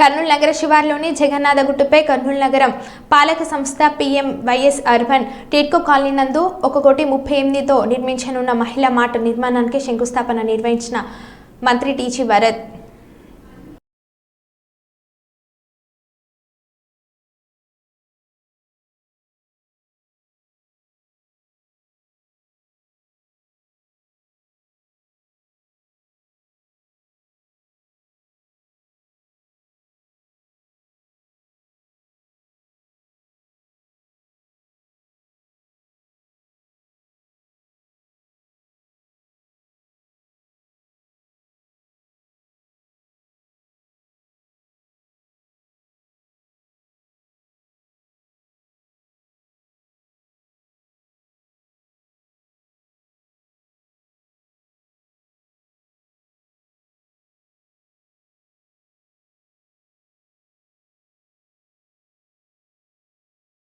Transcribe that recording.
కర్నూలు నగర శివార్లోని జగన్నాథగుట్టుపై కర్నూలు నగరం పాలక సంస్థ PM YS urban TIDCO colony నందు ఒక కోటి ముప్పై ఎనిమిదితో నిర్మించనున్న మహిళా మాట నిర్మాణానికి శంకుస్థాపన నిర్వహించిన మంత్రి టీజీ భరత్.